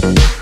Thank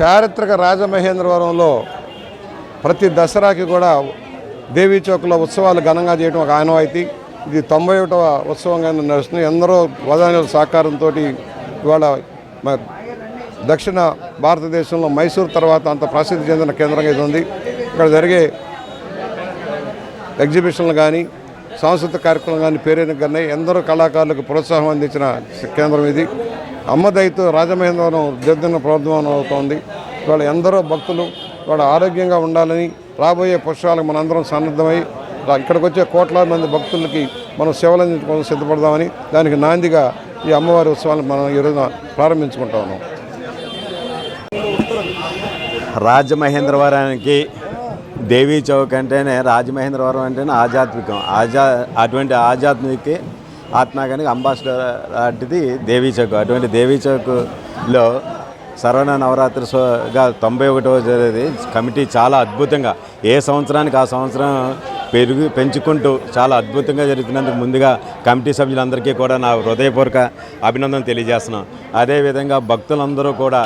చారిత్రక రాజమహేంద్రవరంలో ప్రతి దసరాకి కూడా దేవీ చౌక్లో ఉత్సవాలు ఘనంగా చేయడం ఒక ఆనవాయితీ. ఇది తొంభై ఒకటవ ఉత్సవంగా నడుస్తుంది. ఎందరో వదానుల సహకారంతో ఇవాళ దక్షిణ భారతదేశంలో మైసూర్ తర్వాత అంత ప్రసిద్ధి చెందిన కేంద్రంగా ఇది ఉంది. ఇక్కడ జరిగే ఎగ్జిబిషన్లు కానీ సాంస్కృతిక కార్యక్రమం కానీ పేరైన కానీ ఎందరో కళాకారులకు ప్రోత్సాహం అందించిన కేంద్రం ఇది. అమ్మదైతో రాజమహేంద్రవరం దిగ్దిన ప్రభుత్వం అవుతోంది. ఇవాళ ఎందరో భక్తులు ఇవాళ ఆరోగ్యంగా ఉండాలని రాబోయే పుష్పాలకు మనందరం సన్నద్ధమై ఇక్కడికి వచ్చే కోట్లాది మంది భక్తులకి మనం సేవలు అందించుకోవడం సిద్ధపడదామని దానికి నాందిగా ఈ అమ్మవారి ఉత్సవాలను మనం ఈరోజు ప్రారంభించుకుంటాము రాజమహేంద్రవరానికి దేవీ చౌక్ అంటేనే రాజమహేంద్రవరం అంటేనే ఆధ్యాత్మికం. ఆజా అటువంటి ఆధ్యాత్మిక ఆత్మగానికి అంబాసిడర్ లాంటిది దేవీ చౌక్. అటువంటి దేవీ చౌక్లో సర్వణ నవరాత్రి సోగా తొంభై ఒకటో జరిగేది కమిటీ చాలా అద్భుతంగా ఏ సంవత్సరానికి ఆ సంవత్సరం పెరుగు పెంచుకుంటూ చాలా అద్భుతంగా జరుగుతున్నందుకు ముందుగా కమిటీ సభ్యులందరికీ కూడా నా హృదయపూర్వక అభినందన తెలియజేస్తున్నాం అదేవిధంగా భక్తులందరూ కూడా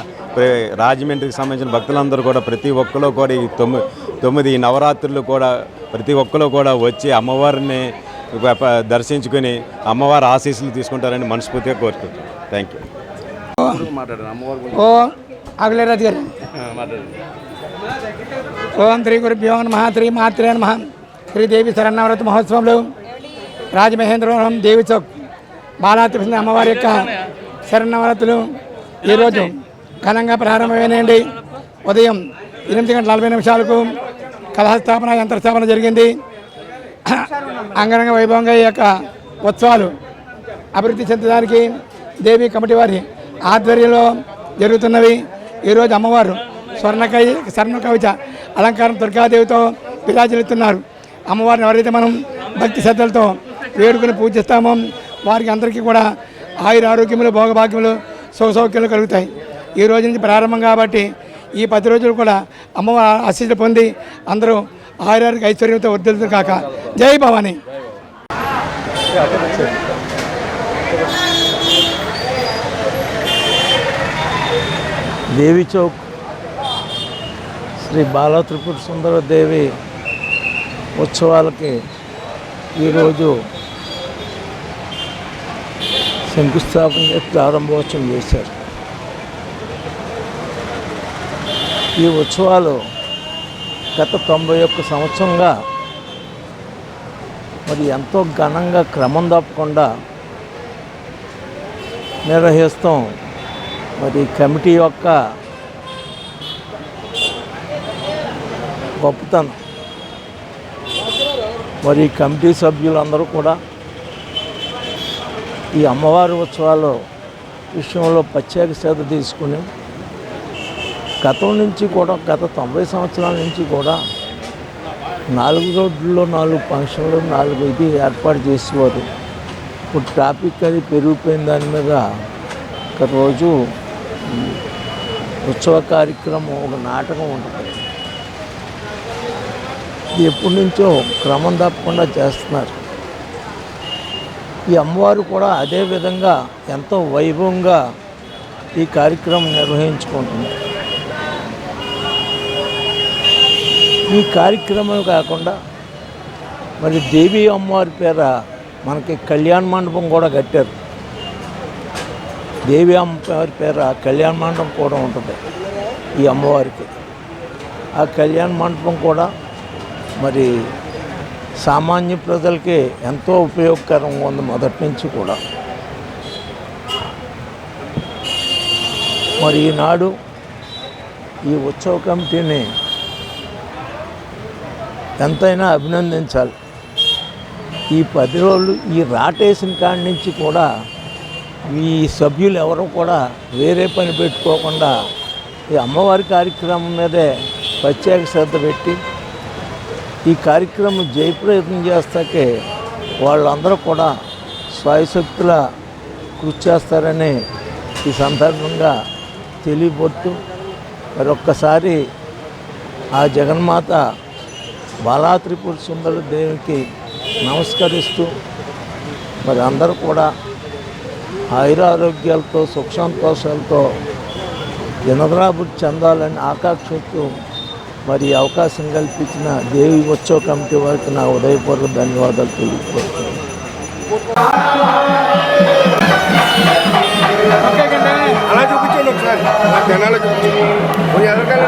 రాజమండ్రికి సంబంధించిన భక్తులందరూ కూడా ప్రతి ఒక్కరూ కూడా ఈ తొమ్మిది తొమ్మిది నవరాత్రులు కూడా ప్రతి ఒక్కరూ కూడా వచ్చి అమ్మవారిని దర్శించుకొని అమ్మవారి ఆశీస్సులు తీసుకుంటారని మనస్ఫూర్తిగా కోరుకుంటున్నాను థ్యాంక్ యూ ఓం అగలేరాజు గారు. ఓం శ్రీ గురుభ్యో నమ శ్రీ మాత్రే నమ శ్రీదేవి శరణవరత మహోత్సవంలో రాజమహేంద్రవరం దేవి చౌక్ బాలాత్రికృష్ణ అమ్మవారి యొక్క శరణవరతులు ఈరోజు ఘనంగా ప్రారంభమైనాయండి. ఉదయం ఎనిమిది గంటల నలభై నిమిషాలకు కలహస్థాపన యంత్రస్థాపన జరిగింది. అంగరంగ వైభవంగా ఈ యొక్క ఉత్సవాలు అభివృద్ధి చెందడానికి దేవి కమిటీ వారి ఆధ్వర్యంలో జరుగుతున్నవి. ఈరోజు అమ్మవారు స్వర్ణకవి స్వర్ణ కవిత అలంకారం దుర్గాదేవితో విరాజిల్లుతున్నారు. అమ్మవారిని ఎవరైతే మనం భక్తి శ్రద్ధలతో వేడుకుని పూజిస్తామో వారికి అందరికీ కూడా ఆయుర ఆరోగ్యములు భోగభాగ్యములు సుఖ సౌఖ్యాలు కలుగుతాయి. ఈ రోజు నుంచి ప్రారంభం కాబట్టి ఈ పది రోజులు కూడా అమ్మవారి ఆశీస్సులు పొంది అందరూ ఆయురానికి ఐశ్వర్యంతో వర్ధిల్లుతారు కాక జై భవానీ. దేవి చౌక్ శ్రీ బాల త్రిపుర సుందర దేవి ఉత్సవాలకి ఈరోజు శంకుస్థాపన చేసి ప్రారంభోత్సవం చేశారు. ఈ ఉత్సవాలు గత తొంభై ఒక్క సంవత్సరంగా మరి ఎంతో ఘనంగా క్రమం తప్పకుండా నిర్వహిస్తాం. మరి కమిటీ యొక్క గొప్పతనం. మరి కమిటీ సభ్యులందరూ కూడా ఈ అమ్మవారి ఉత్సవాలు విషయంలో ప్రత్యేక శ్రద్ధ తీసుకుని గతం నుంచి కూడా గత తొంభై సంవత్సరాల నుంచి కూడా నాలుగు రోడ్లలో నాలుగు ఫంక్షన్లు నాలుగు ఇది ఏర్పాటు చేసేవారు. ఇప్పుడు ట్రాఫిక్ అది పెరిగిపోయిన దాని మీద ఒక రోజు ఉత్సవ కార్యక్రమం ఒక నాటకం ఉంటుంది. ఇది ఎప్పటి నుంచో క్రమం తప్పకుండా చేస్తున్నారు. ఈ అమ్మవారు కూడా అదే విధంగా ఎంతో వైభవంగా ఈ కార్యక్రమం నిర్వహించుకుంటున్నారు. ఈ కార్యక్రమం కాకుండా మరి దేవి అమ్మవారి పేర మనకి కళ్యాణ మండపం కూడా కట్టారు. దేవి అమ్మవారి పేర కళ్యాణ మండపం కూడా ఉంటుంది ఈ అమ్మవారికి. ఆ కళ్యాణ మండపం కూడా మరి సామాన్య ప్రజలకి ఎంతో ఉపయోగకరంగా ఉంది మొదటి నుంచి కూడా. మరి ఈనాడు ఈ ఉత్సవ కమిటీని ఎంతైనా అభినందించాలి. ఈ పది రోజులు ఈ రాటేసిన కాడి నుంచి కూడా ఈ సభ్యులు ఎవరు కూడా వేరే పని పెట్టుకోకుండా ఈ అమ్మవారి కార్యక్రమం మీదే ప్రత్యేక శ్రద్ధ పెట్టి ఈ కార్యక్రమం జయప్రయత్నం చేస్తాకే వాళ్ళందరూ కూడా స్వాయశక్తుల కృషి చేస్తారని ఈ సందర్భంగా తెలియబోతూ మరొక్కసారి ఆ జగన్మాత బాలా త్రిపుర సుందర దేవికి నమస్కరిస్తూ మరి అందరూ కూడా ఆయురారోగ్యాలతో సుఖ సంతోషాలతో దినదరాబుద్ధి చెందాలని ఆకాంక్షతో మరి అవకాశం కల్పించిన దేవి ఉత్సవ కమిటీ వారికి నా ఉదయపూర్వక ధన్యవాదాలు తెలియజేస్తున్నాను. చూపించండి ఒకసారి. జనాలు చూపించండి ఎదరకాలి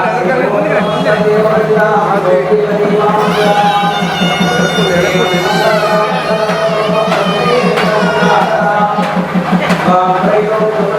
పెద్ద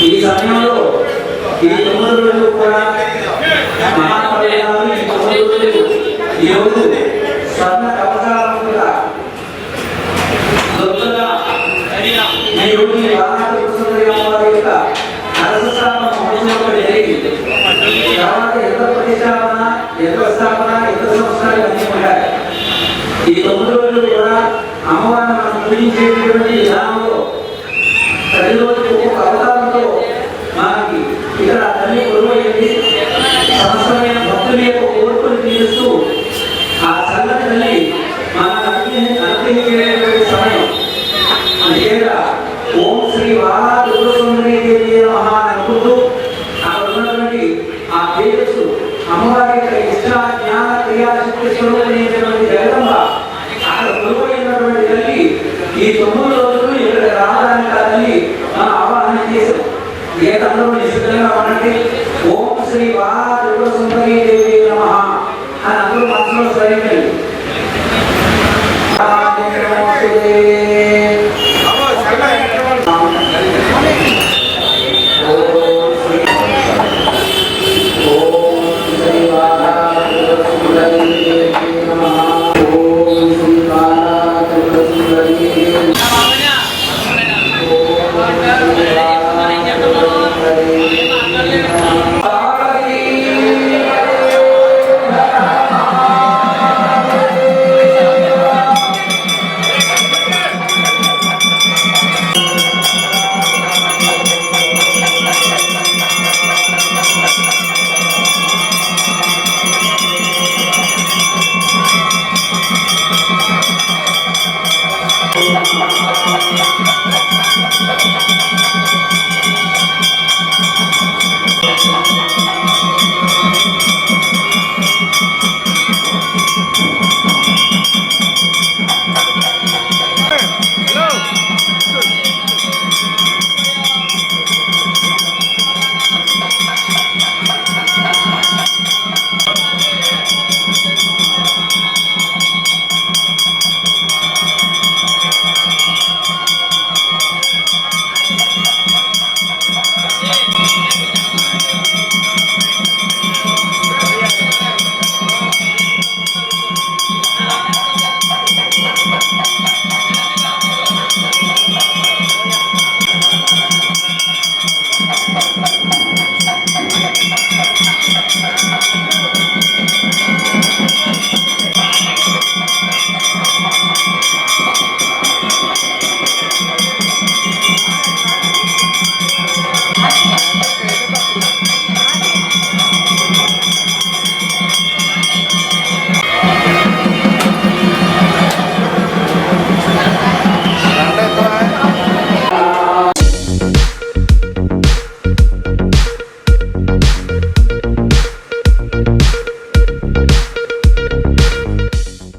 ఈ సమయంలో ఈ తొమ్మిది రోజులు కూడా మహాకళలు ఈ తొమ్మిది రోజులు ఈ రోజు స్వర్ణ కవచాలను కూడా దొంగగా ఈ రోజు అమ్మవారి యొక్క నరసస్థాపన మహోత్సవం జరిగింది. తర్వాత ఎంత ప్రతిష్టాపన ఎంత స్థాపన ఎంత సంవత్సరాలు అన్నీ ఉంటాయి ఈ తొమ్మిది రోజులు కూడా అమ్మవారిని మనం పూజించేటటువంటి విధానం ప్రతిరోజు ఒక్కొక్క అవతారంతో మనకి ఇక్కడ తల్లి కొలువైంది సమస్తమైన భక్తుల యొక్క కోర్పులు తీరుస్తూ ఆ చల్లటి తల్లి మన అనుగ్రహించేటువంటి సమయం లేదా ఓం శ్రీ బాలా దుర్గసుందరి దేవి నమః అని అనుకుంటూ అక్కడ ఉన్నటువంటి ఆ తేజస్సు అమ్మవారి యొక్క ఇష్ట జ్ఞాన క్రియాశక్తి స్వరూపమైనటువంటి జగదంబ అక్కడ కొలువైనటువంటి తల్లి ఈ తొమ్మిది రోజులు ఇక్కడ రావడానికి కాదని తల్లి మనం ఆవాహన చేశాం ఏ తండ్రులు నిశ్చితంగా ఉండండి ఓం శ్రీ బాలా దుర్గసుందరి దేవి నమః అని అందరూ మనసులో స్వయంగా ఓం